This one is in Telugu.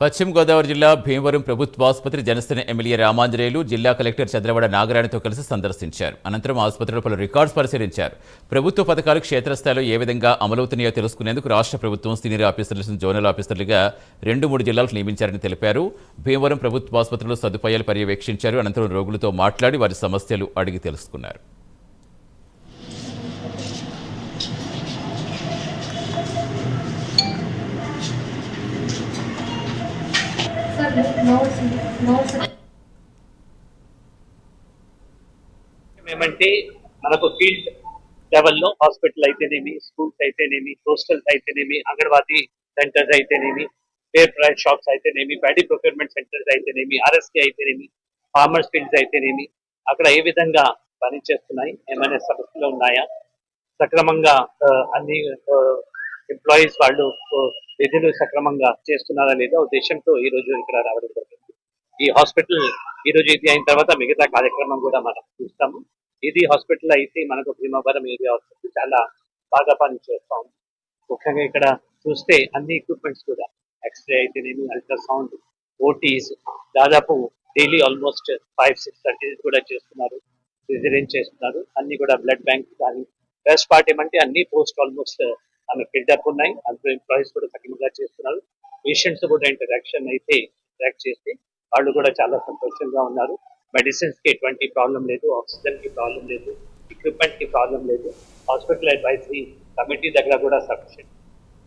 పశ్చిమ గోదావరి జిల్లా భీమవరం ప్రభుత్వ ఆసుపత్రి జనసేన ఎమ్మెల్యే రామాంజనేయులు జిల్లా కలెక్టర్ చంద్రవాడ నాగరాణితో కలిసి సందర్శించారు. అనంతరం ఆసుపత్రిలో పలు రికార్డ్స్ పరిశీలించారు. ప్రభుత్వ పథకాలు క్షేత్రస్థాయిలో ఏ విధంగా అమలవుతున్నాయో తెలుసుకునేందుకు రాష్ట్ర ప్రభుత్వం సీనియర్ ఆఫీసర్లను జోనల్ ఆఫీసర్లుగా రెండు మూడు జిల్లాలకు నియమించారని తెలిపారు. భీమవరం ప్రభుత్వ ఆసుపత్రిలో సదుపాయాలు పర్యవేక్షించారు. అనంతరం రోగులతో మాట్లాడి వారి సమస్యలు అడిగి తెలుసుకున్నారు. ఏమంటే మనకు ఫీల్డ్ లెవెల్లో హాస్పిటల్ అయితేనేమి స్కూల్స్ అయితేనేమి హోస్టల్స్ అయితేనేమి అంగన్వాడీ సెంటర్స్ అయితేనేమి ఫేర్ ప్రైస్ షాప్స్ అయితేనేమి ప్యాడీ ప్రొక్యూర్మెంట్ సెంటర్స్ అయితేనేమి ఆర్ఎస్కే అయితేనేమి ఫార్మర్స్ ఫీల్డ్స్ అయితేనేమి అక్కడ ఏ విధంగా పనిచేస్తున్నాయి? ఏమైనా సమస్యలు ఉన్నాయా? సక్రమంగా అన్ని ఎంప్లాయీస్ వాళ్ళు విధులు సక్రమంగా చేస్తున్నారా లేదా ఉద్దేశంతో ఈ రోజు ఇక్కడ రావడం జరిగింది. ఈ హాస్పిటల్ ఈ రోజు ఇది అయిన తర్వాత మిగతా కార్యక్రమం కూడా మనం చూస్తాము. ఇది హాస్పిటల్ అయితే మనకు భీమవరం ఏరియా హాస్పిటల్ చాలా బాగా పనిచేస్తా ఉంది. ముఖ్యంగా ఇక్కడ చూస్తే అన్ని ఎక్విప్మెంట్స్ కూడా ఎక్స్రే అయితేనేమి అల్ట్రాసౌండ్ ఓటీస్ దాదాపు daily almost five six surgeries కూడా చేస్తున్నారు. సిజరీన్ చేస్తున్నారు. అన్ని కూడా బ్లడ్ బ్యాంక్ కానీ బెస్ట్ పార్ట్ ఏమంటే అన్ని పోస్ట్ ఆల్మోస్ట్ ఆమె బిల్డప్ ఉన్నాయి. అందులో ఎంప్లాయీస్ కూడా సక్రమంగా చేస్తున్నారు. పేషెంట్స్ కూడా ఇంటరాక్షన్ అయితే ఇంటరాక్ట్ చేస్తే వాళ్ళు కూడా చాలా సంతోషంగా ఉన్నారు. మెడిసిన్స్కి ఎటువంటి ప్రాబ్లం లేదు. ఆక్సిజన్కి ప్రాబ్లం లేదు. ఎక్విప్మెంట్కి ప్రాబ్లం లేదు. హాస్పిటల్ అడ్వైజరీ కమిటీ దగ్గర కూడా సఫిషియెంట్